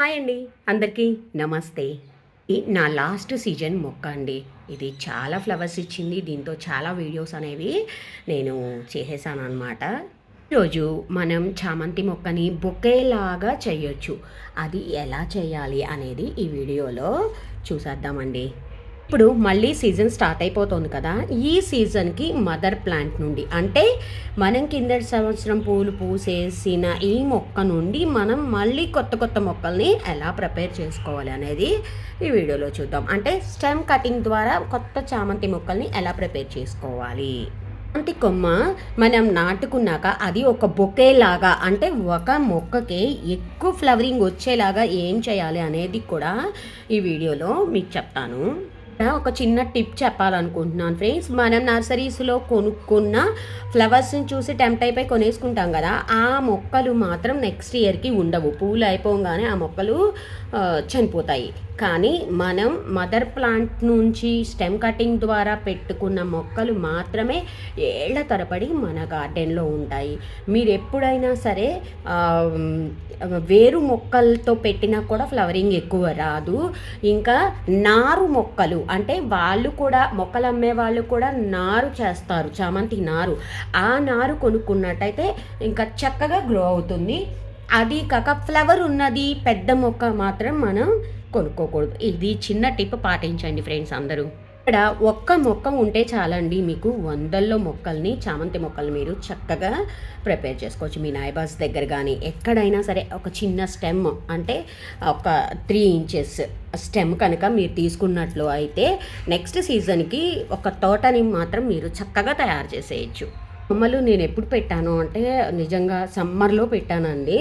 Hi అండి. అందరికీ నమస్తే. ఈ నా లాస్ట్ సీజన్ మొక్క అండి. ఇది చాలా ఫ్లవర్స్ ఇచ్చింది. దీంతో చాలా వీడియోస్ అనేవి నేను చేసేసాను అనమాట ఈరోజు మనం చామంతి మొక్కని బొకేలాగా చేయొచ్చు. అది ఎలా చేయాలి అనేది ఈ వీడియోలో చూసేద్దామండి. ఇప్పుడు మళ్ళీ సీజన్ స్టార్ట్ అయిపోతుంది కదా ఈ సీజన్కి మదర్ ప్లాంట్ నుండి అంటే మనం కింద సంవత్సరం పూలు పూసేసిన ఈ మొక్క నుండి మనం మళ్ళీ కొత్త కొత్త మొక్కల్ని ఎలా ప్రిపేర్ చేసుకోవాలి అనేది ఈ వీడియోలో చూద్దాం. అంటే స్టెమ్ కటింగ్ ద్వారా కొత్త చామంతి మొక్కల్ని ఎలా ప్రిపేర్ చేసుకోవాలి? చామంతి కొమ్మ మనం నాటుకున్నాక అది ఒక బొకే లాగా అంటే ఒక మొక్కకి ఎక్కువ ఫ్లవరింగ్ వచ్చేలాగా ఏం చేయాలి అనేది కూడా ఈ వీడియోలో మీకు చెప్తాను. ఒక చిన్న టిప్ చెప్పాలనుకుంటున్నాను ఫ్రెండ్స్. మనం నర్సరీస్లో కొనుక్కున్న ఫ్లవర్స్ని చూసి టెంప్ట్ అయిపోయి కొనేసుకుంటాం కదా ఆ మొక్కలు మాత్రం నెక్స్ట్ ఇయర్కి ఉండవు. పూలు అయిపోగానే ఆ మొక్కలు చనిపోతాయి. కానీ మనం మదర్ ప్లాంట్ నుంచి స్టెమ్ కటింగ్ ద్వారా పెట్టుకున్న మొక్కలు మాత్రమే ఏళ్ళ తరబడి మన గార్డెన్లో ఉంటాయి. మీరు ఎప్పుడైనా సరే వేరు మొక్కలతో పెట్టినా కూడా ఫ్లవరింగ్ ఎక్కువ రాదు. ఇంకా నారు మొక్కలు అంటే వాళ్ళు కూడా మొక్కలు అమ్మే వాళ్ళు కూడా నారు చేస్తారు చామంతి నారు. ఆ నారు కొనుక్కున్నట్టయితే ఇంకా చక్కగా గ్రో అవుతుంది. అది కాక ఫ్లవర్ ఉన్నది పెద్ద మొక్క మాత్రం మనం కొనుక్కోకూడదు. ఇది చిన్న టిప్ పాటించండి ఫ్రెండ్స్ అందరూ. ఇక్కడ ఒక్క మొక్క ఉంటే చాలండి మీకు వందల్లో మొక్కల్ని చామంతి మొక్కలు మీరు చక్కగా ప్రిపేర్ చేసుకోవచ్చు. మీ నైబర్స్ దగ్గర కానీ ఎక్కడైనా సరే ఒక చిన్న స్టెమ్ అంటే ఒక త్రీ ఇంచెస్ స్టెమ్ కనుక మీరు తీసుకున్నట్లు అయితే నెక్స్ట్ సీజన్కి ఒక తోటని మాత్రం మీరు చక్కగా తయారు చేసేయచ్చు. అమ్మలు నేను ఎప్పుడు పెట్టాను అంటే నిజంగా సమ్మర్లో పెట్టానండి.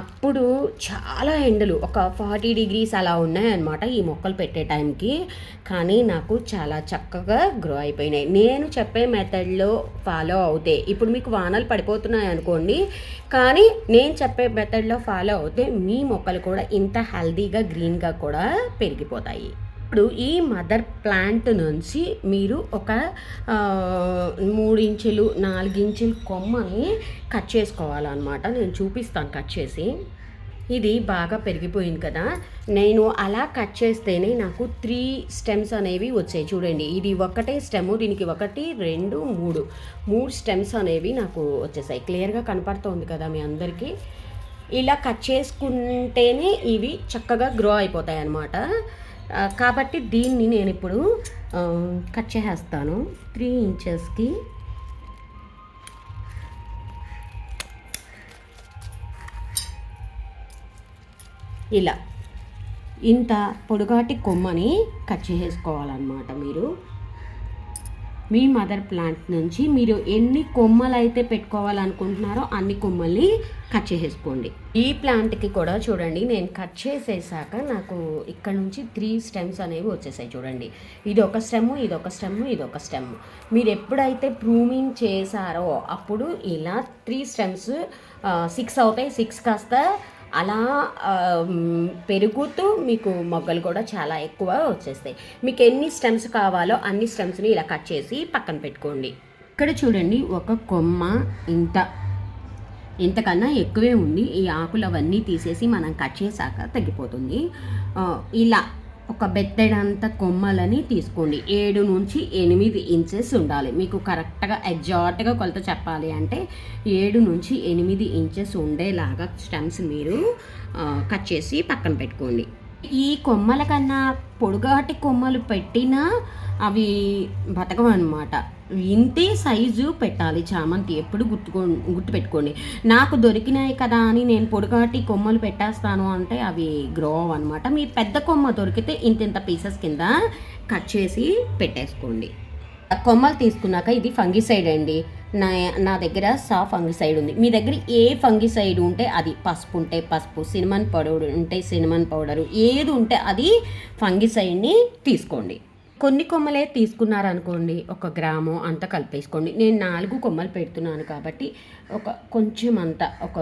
అప్పుడు చాలా ఎండలు ఒక ఫార్టీ డిగ్రీస్ అలా ఉన్నాయన్నమాట ఈ మొక్కలు పెట్టే టైంకి. కానీ నాకు చాలా చక్కగా గ్రో అయిపోయినాయి. నేను చెప్పే మెథడ్లో ఫాలో అవుతే ఇప్పుడు మీకు వానలు పడిపోతున్నాయి అనుకోండి కానీ నేను చెప్పే మెథడ్లో ఫాలో అవుతే మీ మొక్కలు కూడా ఇంత హెల్దీగా గ్రీన్గా కూడా పెరిగిపోతాయి. ఇప్పుడు ఈ మదర్ ప్లాంట్ నుంచి మీరు ఒక ఆ, మూడు ఇంచులు కొమ్మని కట్ చేసుకోవాలన్నమాట. నేను చూపిస్తాను కట్ చేసి. ఇది బాగా పెరిగిపోయింది కదా. నేను అలా కట్ చేస్తేనే నాకు త్రీ స్టెమ్స్ అనేవి వచ్చాయి. చూడండి ఇది ఒకటే స్టెమ్ దీనికి ఒకటి రెండు మూడు. మూడు స్టెమ్స్ అనేవి నాకు వచ్చేసాయి. క్లియర్గా కనపడుతోంది కదా మీ అందరికీ. ఇలా కట్ చేసుకుంటేనే ఇవి చక్కగా గ్రో అయిపోతాయి అన్నమాట కాబట్టి దీన్ని నేను ఇప్పుడు కట్ చేసేస్తాను. త్రీ ఇంచెస్కి ఇలా. ఇంత పొడుగాటి కొమ్మని కట్ చేసుకోవాలన్నమాట మీరు. మీ మదర్ ప్లాంట్ నుంచి మీరు ఎన్ని కొమ్మలు అయితే పెట్టుకోవాలనుకుంటున్నారో అన్ని కొమ్మల్ని కట్ చేసేసుకోండి. ఈ ప్లాంట్కి కూడా చూడండి నేను కట్ చేసేసాక నాకు ఇక్కడ నుంచి త్రీ స్టెమ్స్ అనేవి వచ్చేసాయి చూడండి. ఇది ఒక స్టెమ్ ఇది ఒక స్టెమ్ ఇది ఒక స్టెమ్. మీరు ఎప్పుడైతే ప్రూమింగ్ చేశారో అప్పుడు ఇలా త్రీ స్టెమ్స్ సిక్స్ అవుతాయి సిక్స్ కాస్త అలా పెరుగుతూ మీకు మొగ్గలు కూడా చాలా ఎక్కువ వచ్చేస్తాయి. మీకు ఎన్ని స్టెమ్స్ కావాలో అన్ని స్టెమ్స్ని ఇలా కట్ చేసి పక్కన పెట్టుకోండి. ఇక్కడ చూడండి ఒక కొమ్మ ఇంత. ఇంతకన్నా ఎక్కువే ఉంది. ఈ ఆకులు అవన్నీ తీసేసి మనం కట్ చేశాక తగ్గిపోతుంది. ఇలా. ఒక బెత్తడంత కొమ్మలని తీసుకోండి. ఏడు నుంచి ఎనిమిది ఇంచెస్ ఉండాలి. మీకు కరెక్ట్గా ఎగ్జాక్ట్గా కొలత చెప్పాలి అంటే ఏడు నుంచి ఎనిమిది ఇంచెస్ ఉండేలాగా స్టెమ్స్ మీరు కట్ చేసి పక్కన పెట్టుకోండి. ఈ కొమ్మల కన్నా పొడుగాటి కొమ్మలు పెట్టినా అవి బతకవు అనమాట ఇంతే సైజు పెట్టాలి చామంతి. ఎప్పుడు గుర్తుకో గుర్తుపెట్టుకోండి. నాకు దొరికినాయి కదా అని నేను పొడుగాటి కొమ్మలు పెట్టేస్తాను అంటే అవి గ్రో అనమాట మీ పెద్ద కొమ్మ దొరికితే ఇంత ఇంత పీసెస్ కింద కట్ చేసి పెట్టేసుకోండి. కొమ్మలు తీసుకున్నాక ఇది ఫంగిసైడ్ అండి. నా నా దగ్గర సా ఫంగిసైడ్ ఉంది. మీ దగ్గర ఏ ఫంగిసైడ్ ఉంటే అది పసుపు ఉంటే పసుపు సినిమన్ పౌడర్ ఉంటే సినిమన్ పౌడరు ఏది ఉంటే అది ఫంగిసైడ్ని తీసుకోండి. కొన్ని కొమ్మలే తీసుకున్నారనుకోండి ఒక గ్రాము అంత కలిపేసుకోండి. నేను నాలుగు కొమ్మలు పెడుతున్నాను కాబట్టి ఒక కొంచెం అంత ఒక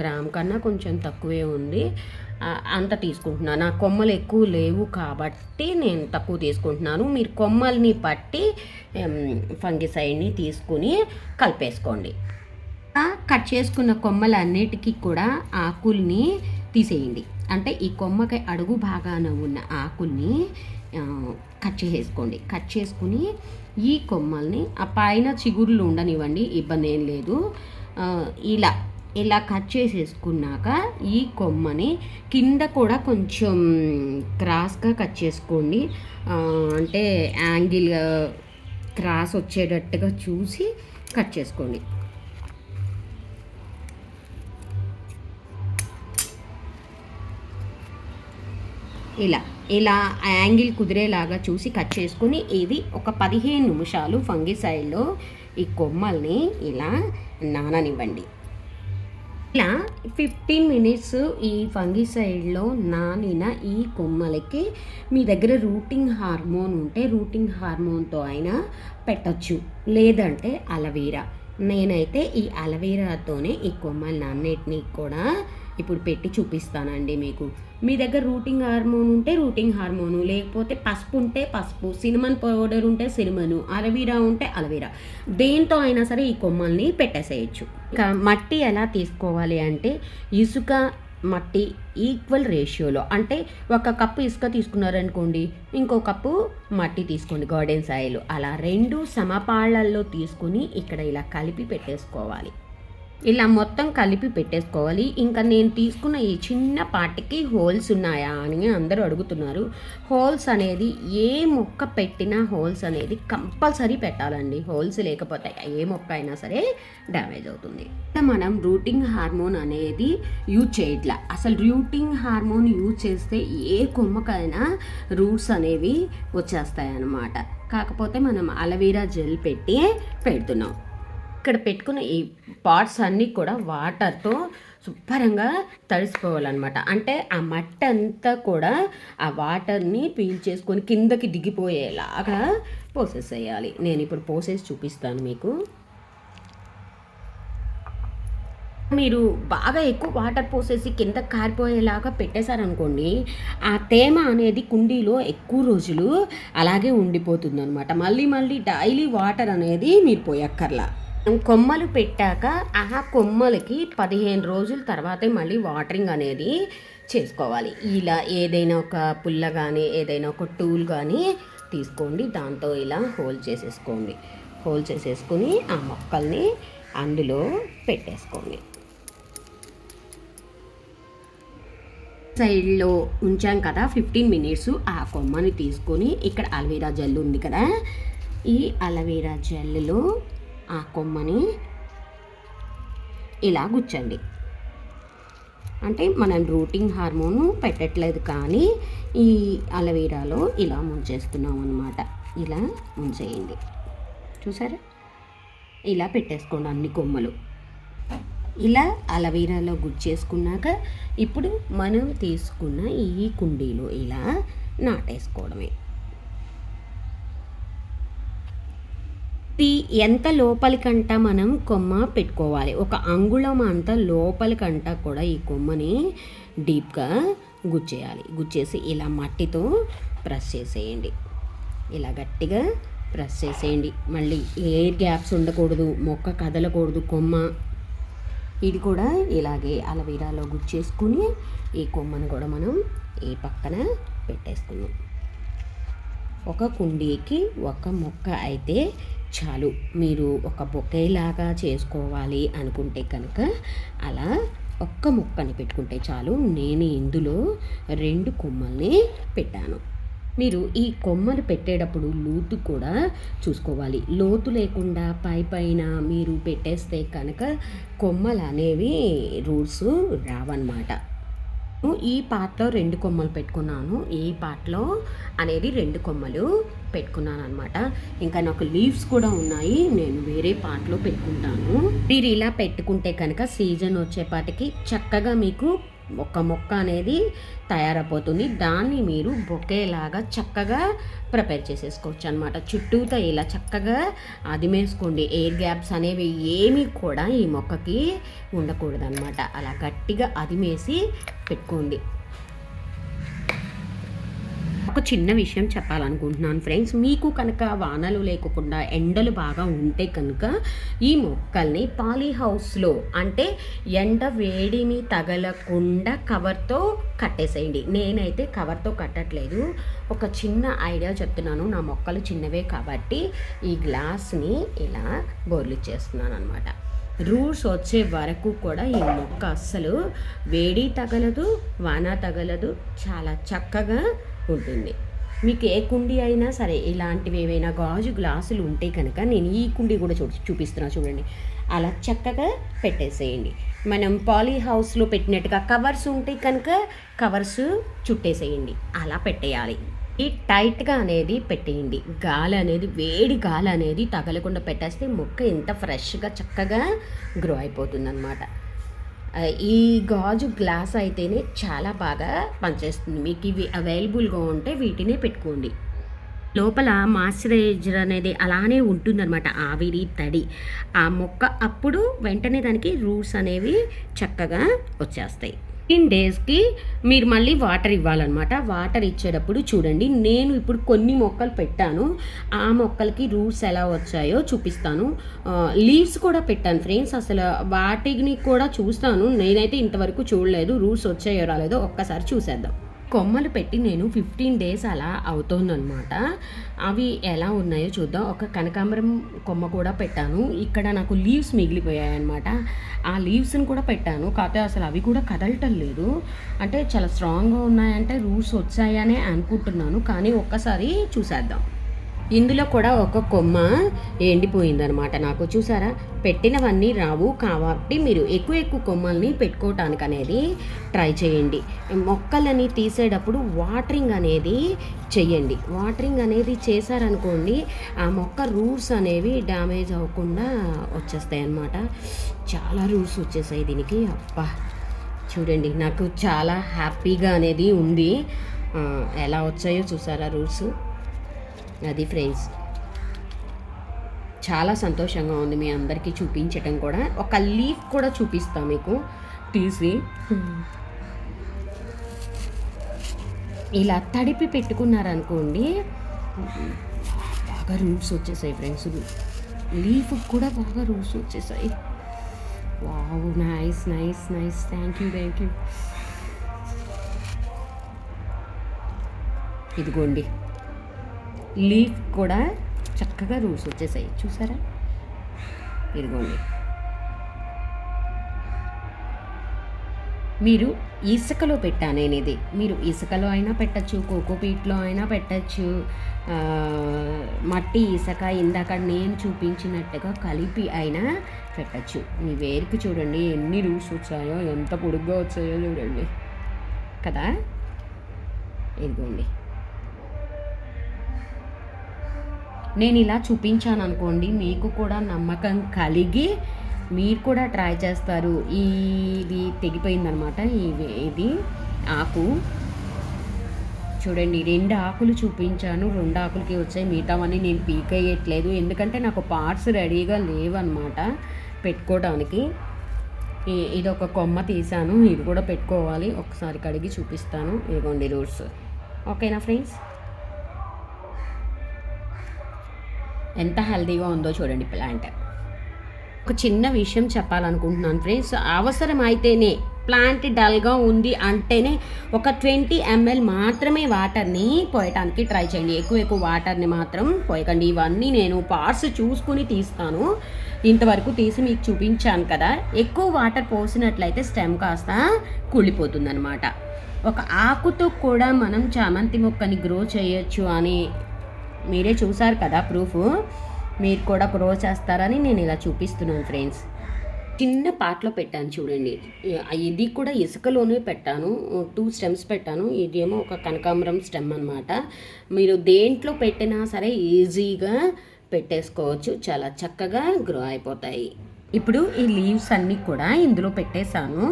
గ్రామ్ కన్నా కొంచెం తక్కువే ఉంది. అంత తీసుకుంటున్నాను. నా కొమ్మలు ఎక్కువ లేవు కాబట్టి నేను తక్కువ తీసుకుంటున్నాను. మీరు కొమ్మల్ని పట్టి ఫంగిసైడ్ని తీసుకుని కలిపేసుకోండి. కట్ చేసుకున్న కొమ్మలన్నిటికీ కూడా ఆకుల్ని తీసేయండి. అంటే ఈ కొమ్మకి అడుగు భాగాన ఉన్న ఆకుల్ని కట్ చేసేసుకోండి. కట్ చేసుకుని ఈ కొమ్మల్ని ఆ పైన చిగురులు ఉండనివ్వండి ఇబ్బంది ఏం లేదు. ఇలా ఇలా కట్ చేసేసుకున్నాక ఈ కొమ్మని కింద కూడా కొంచెం క్రాస్గా కట్ చేసుకోండి. అంటే యాంగిల్ క్రాస్ వచ్చేటట్టుగా చూసి కట్ చేసుకోండి. ఇలా ఇలా యాంగిల్ కుదిరేలాగా చూసి కట్ చేసుకుని ఇది ఒక పదిహేను నిమిషాలు ఫంగిసైడ్లో ఈ కొమ్మల్ని ఇలా నాననివ్వండి. ఇలా ఫిఫ్టీన్ మినిట్స్ ఈ ఫంగిసైడ్లో నానిన ఈ కొమ్మలకి మీ దగ్గర రూటింగ్ హార్మోన్ ఉంటే రూటింగ్ హార్మోన్తో అయినా పెట్టచ్చు. లేదంటే అలవీరా. నేనైతే ఈ అలవీరాతోనే ఈ కొమ్మలన్నిటినీ కూడా ఇప్పుడు పెట్టి చూపిస్తానండి మీకు. మీ దగ్గర రూటింగ్ హార్మోన్ ఉంటే రూటింగ్ హార్మోను లేకపోతే పసుపు ఉంటే పసుపు సినిమన్ పౌడర్ ఉంటే సినిమను అలవీరా ఉంటే అలవీరా దేంతో అయినా సరే ఈ కొమ్మల్ని పెట్టేసేయచ్చు. ఇంకా మట్టి ఎలా తీసుకోవాలి అంటే ఇసుక మట్టి ఈక్వల్ రేషియోలో అంటే ఒక కప్పు ఇసుక తీసుకున్నారనుకోండి ఇంకో కప్పు మట్టి తీసుకోండి గార్డెన్ సాయిల్. అలా రెండు సమపాళ్ళల్లో తీసుకుని ఇక్కడ ఇలా కలిపి పెట్టేసుకోవాలి. ఇలా మొత్తం కలిపి పెట్టేసుకోవాలి. ఇంకా నేను తీసుకున్న ఈ చిన్న పాటికి హోల్స్ ఉన్నాయా అని అందరూ అడుగుతున్నారు. హోల్స్ అనేది ఏ మొక్క పెట్టినా హోల్స్ అనేది కంపల్సరీ పెట్టాలండి. హోల్స్ లేకపోతే ఏ మొక్క అయినా సరే డ్యామేజ్ అవుతుంది. మనం రూటింగ్ హార్మోన్ అనేది యూజ్ చేయట్లా. అసలు రూటింగ్ హార్మోన్ యూజ్ చేస్తే ఏ కొమ్మకైనా రూట్స్ అనేవి వచ్చేస్తాయి అన్నమాట కాకపోతే మనం అలవీరా జెల్ పెట్టి పెడుతున్నాం. ఇక్కడ పెట్టుకున్న ఈ పాట్స్ అన్నీ కూడా వాటర్తో శుభ్రంగా తడిసిపోవాలన్నమాట. అంటే ఆ మట్టి అంతా కూడా ఆ వాటర్ని పీల్ చేసుకొని కిందకి దిగిపోయేలాగా పోసేసేయాలి. నేను ఇప్పుడు పోసేసి చూపిస్తాను మీకు. మీరు బాగా ఎక్కువ వాటర్ పోసేసి కింద కారిపోయేలాగా పెట్టేశారనుకోండి ఆ తేమ అనేది కుండీలో ఎక్కువ రోజులు అలాగే ఉండిపోతుంది అనమాట మళ్ళీ మళ్ళీ డైలీ వాటర్ అనేది మీరు పోయక్కర్లా. కొమ్మలు పెట్టాక ఆ కొమ్మలకి పదిహేను రోజుల తర్వాతే మళ్ళీ వాటరింగ్ అనేది చేసుకోవాలి. ఇలా ఏదైనా ఒక పుల్ల కానీ ఏదైనా ఒక టూల్ కానీ తీసుకోండి. దాంతో ఇలా హోల్ చేసేసుకోండి. హోల్ చేసేసుకుని ఆ మొక్కల్ని అందులో పెట్టేసుకోండి. సైడ్లో ఉంచాం కదా ఫిఫ్టీన్ మినిట్స్ ఆ కొమ్మని తీసుకొని ఇక్కడ అలవీరా జెల్ ఉంది కదా ఈ అలవేరా జెల్లో ఆ కొమ్మని ఇలా గుచ్చండి. అంటే మనం రూటింగ్ హార్మోన్ పెట్టట్లేదు కానీ ఈ అలవీరాలో ఇలా ముంచేస్తున్నాం అనమాట ఇలా ముంచేయండి. చూసారా? ఇలా పెట్టేసుకోండి అన్ని కొమ్మలు. ఇలా అలవీరాలో గుచ్చేసుకున్నాక ఇప్పుడు మనం తీసుకున్న ఈ కుండీలో ఇలా నాటేసుకోవడమే. ఎంత లోపలికంట మనం కొమ్మ పెట్టుకోవాలి? ఒక అంగుళం అంత లోపలికంట కూడా ఈ కొమ్మని డీప్గా గుచ్చేయాలి. గుచ్చేసి ఇలా మట్టితో ప్రెస్ చేసేయండి. ఇలా గట్టిగా ప్రెస్ చేసేయండి. మళ్ళీ ఎయిర్ గ్యాప్స్ ఉండకూడదు మొక్క కదలకూడదు కొమ్మ. ఇది కూడా ఇలాగే అలవీరాలో గుచ్చేసుకుని ఈ కొమ్మను కూడా మనం ఈ పక్కన పెట్టేసుకున్నాం ఒక కుండీకి ఒక మొక్క అయితే చాలు మీరు ఒక బొకేలాగా చేసుకోవాలి అనుకుంటే కనుక అలా ఒక్క ముక్కని పెట్టుకుంటే చాలు నేను ఇందులో రెండు కొమ్మల్ని పెట్టాను. మీరు ఈ కొమ్మలు పెట్టేటప్పుడు లోతు కూడా చూసుకోవాలి. లోతు లేకుండా పై పైన మీరు పెట్టేస్తే కనుక కొమ్మలు అనేవి రూట్స్ రావన్నమాట. ఈ పాటలో రెండు కొమ్మలు పెట్టుకున్నాను. ఈ పాటలో అనేది రెండు కొమ్మలు పెట్టుకున్నాను అనమాట ఇంకా నాకు లీవ్స్ కూడా ఉన్నాయి. నేను వేరే పాటలో పెట్టుకుంటాను. మీరు ఇలా పెట్టుకుంటే కనుక సీజన్ వచ్చేపాటికి చక్కగా మీకు ఒక మొక్క అనేది తయారైపోతుంది. దాన్ని మీరు బొకేలాగా చక్కగా ప్రిపేర్ చేసేసుకోవచ్చు అనమాట చుట్టూతో ఇలా చక్కగా అదిమేసుకోండి. ఎయిర్ గ్యాప్స్ అనేవి ఏమీ కూడా ఈ మొక్కకి ఉండకూడదు అనమాట అలా గట్టిగా అదిమేసి పెట్టుకోండి. ఒక చిన్న విషయం చెప్పాలనుకుంటున్నాను ఫ్రెండ్స్. మీకు కనుక వానలు లేకుండా ఎండలు బాగా ఉంటే కనుక ఈ మొక్కల్ని పాలీ హౌస్లో అంటే ఎండ వేడిని తగలకుండా కవర్తో కట్టేసేయండి. నేనైతే కవర్తో కట్టట్లేదు. ఒక చిన్న ఐడియా చెప్తున్నాను. నా మొక్కలు చిన్నవే కాబట్టి ఈ గ్లాస్ని ఇలా బోర్లు చేస్తున్నాను అనమాట రూట్స్ వచ్చే వరకు కూడా ఈ మొక్క అస్సలు వేడి తగలదు వాన తగలదు. చాలా చక్కగా ఉంటుంది. మీకు ఏ కుండీ అయినా సరే ఇలాంటివి ఏవైనా గాజు గ్లాసులు ఉంటే కనుక నేను ఈ కుండీ కూడా చూ చూపిస్తున్నా చూడండి. అలా చక్కగా పెట్టేసేయండి. మనం పాలీ హౌస్లో పెట్టినట్టుగా కవర్స్ ఉంటే కనుక కవర్స్ చుట్టేసేయండి. అలా పెట్టేయాలి. ఈ టైట్గా అనేది పెట్టేయండి. గాలి అనేది వేడి గాలి అనేది తగలకుండా పెట్టేస్తే మొక్క ఎంత ఫ్రెష్గా చక్కగా గ్రో అయిపోతుంది అనమాట ఈ గాజు గ్లాస్ అయితేనే చాలా బాగా పనిచేస్తుంది. మీకు ఇవి అవైలబుల్గా ఉంటే వీటినే పెట్టుకోండి. లోపల మాయిశ్చరైజర్ అనేది అలానే ఉంటుందన్నమాట. ఆవిరి తడి. ఆ మొక్క అప్పుడు వెంటనే దానికి రూట్స్ అనేవి చక్కగా వచ్చేస్తాయి. ఫిఫ్టీన్ డేస్కి మీరు మళ్ళీ వాటర్ ఇవ్వాలన్నమాట. వాటర్ ఇచ్చేటప్పుడు చూడండి నేను ఇప్పుడు కొన్ని మొక్కలు పెట్టాను. ఆ మొక్కలకి రూట్స్ ఎలా వచ్చాయో చూపిస్తాను. లీవ్స్ కూడా పెట్టాను ఫ్రెండ్స్. అసలు వాటిని కూడా చూస్తాను. నేనైతే ఇంతవరకు చూడలేదు. రూట్స్ వచ్చాయో రాలేదో ఒక్కసారి చూసేద్దాం. కొమ్మలు పెట్టి నేను ఫిఫ్టీన్ డేస్ అలా అవుతుందన్నమాట. అవి ఎలా ఉన్నాయో చూద్దాం. ఒక కనకాంబరం కొమ్మ కూడా పెట్టాను. ఇక్కడ నాకు లీవ్స్ మిగిలిపోయాయి అనమాట ఆ లీవ్స్ని కూడా పెట్టాను. కాకపోతే అసలు అవి కూడా కదలటం లేదు. అంటే చాలా స్ట్రాంగ్గా ఉన్నాయంటే రూట్స్ వచ్చాయనే అనుకుంటున్నాను. కానీ ఒక్కసారి చూసేద్దాం. ఇందులో కూడా ఒక కొమ్మ ఎండిపోయిందనమాట నాకు చూసారా? పెట్టినవన్నీ రావు కాబట్టి మీరు ఎక్కువ ఎక్కువ కొమ్మల్ని పెట్టుకోవటానికి అనేది ట్రై చేయండి. మొక్కలని తీసేటప్పుడు వాటరింగ్ అనేది చెయ్యండి. వాటరింగ్ అనేది చేశారనుకోండి ఆ మొక్క రూట్స్ అనేవి డ్యామేజ్ అవ్వకుండా వచ్చేస్తాయి అన్నమాట చాలా రూట్స్ వచ్చేసాయి దీనికి. అబ్బా! చూడండి నాకు చాలా హ్యాపీగా అనేది ఉంది. ఎలా వచ్చాయో చూసారా రూట్స్? అది ఫ్రెండ్స్. చాలా సంతోషంగా ఉంది మీ అందరికీ చూపించటం కూడా. ఒక లీఫ్ కూడా చూపిస్తా మీకు. తీసి. ఇలా తడిపి పెట్టుకున్నారనుకోండి బాగా రూట్స్ వచ్చేసాయి ఫ్రెండ్స్. లీఫ్ కూడా బాగా రూట్స్ వచ్చేసాయి. Wow nice nice nice. Thank you thank you. ఇదిగోండి. లీఫ్ కూడా చక్కగా రూట్స్ వచ్చేసాయి. చూసారా? ఇదిగోండి. మీరు ఇసుకలో పెట్టా నేను ఇది మీరు ఇసుకలో అయినా పెట్టచ్చు కోకోపీట్లో అయినా పెట్టచ్చు మట్టి ఇసుక ఇందాక నేను చూపించినట్టుగా కలిపి అయినా పెట్టచ్చు. మీ వేరుకి చూడండి ఎన్ని రూట్స్ వచ్చాయో ఎంత పొడుగ్గా వచ్చాయో చూడండి. కదా? ఇదిగోండి. నేను ఇలా చూపించాను అనుకోండి మీకు కూడా నమ్మకం కలిగి మీరు కూడా ట్రై చేస్తారు. ఇది తెగిపోయిందనమాట ఇది ఆకు. చూడండి రెండు ఆకులు చూపించాను. రెండు ఆకులకి వచ్చాయి. మిగతావన్నీ నేను పీకేయట్లేదు ఎందుకంటే నాకు పార్ట్స్ రెడీగా లేవన్నమాట పెట్టుకోవడానికి ఇది ఒక కొమ్మ తీసాను ఇది కూడా పెట్టుకోవాలి. ఒకసారి కడిగి చూపిస్తాను. ఇదిగోండి రూట్స్. ఓకేనా ఫ్రెండ్స్? ఎంత హెల్దీగా ఉందో చూడండి ప్లాంట్. ఒక చిన్న విషయం చెప్పాలనుకుంటున్నాను ఫ్రెండ్స్. అవసరం అయితేనే ప్లాంట్ డల్గా ఉంది అంటేనే ఒక ట్వంటీ ఎంఎల్ మాత్రమే వాటర్ని పోయటానికి ట్రై చేయండి. ఎక్కువ ఎక్కువ వాటర్ని మాత్రం పోయకండి. ఇవన్నీ నేను పార్ట్స్ చూసుకుని తీస్తాను. ఇంతవరకు తీసి మీకు చూపించాను కదా. ఎక్కువ వాటర్ పోసినట్లయితే స్టెమ్ కాస్త కుళ్ళిపోతుందనమాట ఒక ఆకుతో కూడా మనం చామంతి మొక్కని గ్రో చేయొచ్చు అని మీరే చూసారు కదా ప్రూఫ్? మీరు కూడా ప్రో చేస్తారని నేను ఇలా చూపిస్తున్నాను ఫ్రెండ్స్. చిన్న పాటలో పెట్టాను చూడండి. ఇది కూడా ఇసుకలోనే పెట్టాను. టూ స్టెమ్స్ పెట్టాను. ఇదేమో ఒక కనకాంబరం స్టెమ్ అనమాట మీరు దేంట్లో పెట్టినా సరే ఈజీగా పెట్టేసుకోవచ్చు. చాలా చక్కగా గ్రో అయిపోతాయి. ఇప్పుడు ఈ లీవ్స్ అన్నీ కూడా ఇందులో పెట్టేశాను.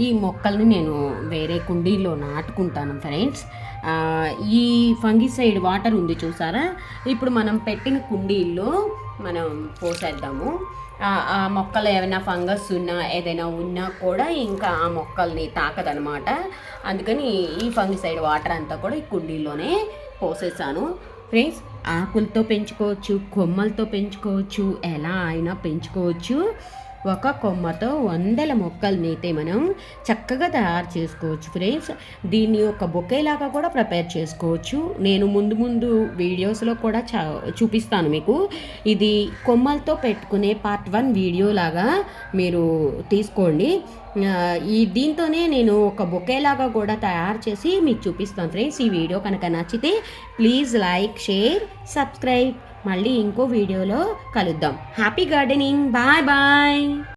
ఈ మొక్కల్ని నేను వేరే కుండీలో నాటుకుంటాను ఫ్రెండ్స్. ఈ ఫంగిసైడ్ వాటర్ ఉంది చూసారా? ఇప్పుడు మనం పెట్టిన కుండీల్లో మనం పోసేద్దాము. ఆ- మొక్కలు ఏమైనా ఫంగస్ ఉన్నా ఏదైనా ఉన్నా కూడా ఇంకా ఆ మొక్కల్ని తాకదనమాట. అందుకని ఈ ఫంగిసైడ్ వాటర్ అంతా కూడా ఈ కుండీలోనే పోసేసాను. ఫ్రెండ్స్ ఆకులతో పెంచుకోవచ్చు కొమ్మలతో పెంచుకోవచ్చు ఎలా అయినా పెంచుకోవచ్చు. ఒక కొమ్మతో వందల మొక్కల్ని అయితే మనం చక్కగా తయారు చేసుకోవచ్చు ఫ్రెండ్స్. దీన్ని ఒక బొకేలాగా కూడా ప్రిపేర్ చేసుకోవచ్చు. నేను ముందు ముందు వీడియోస్లో కూడా చా చూపిస్తాను మీకు. ఇది కొమ్మలతో పెట్టుకునే పార్ట్ వన్ వీడియో లాగా మీరు తీసుకోండి. ఈ దీంతోనే నేను ఒక బొకేలాగా కూడా తయారు చేసి మీకు చూపిస్తాను ఫ్రెండ్స్. ఈ వీడియో కనుక నచ్చితే ప్లీజ్ లైక్ షేర్ సబ్స్క్రైబ్. మళ్ళీ ఇంకో వీడియోలో కలుద్దాం. Happy gardening bye bye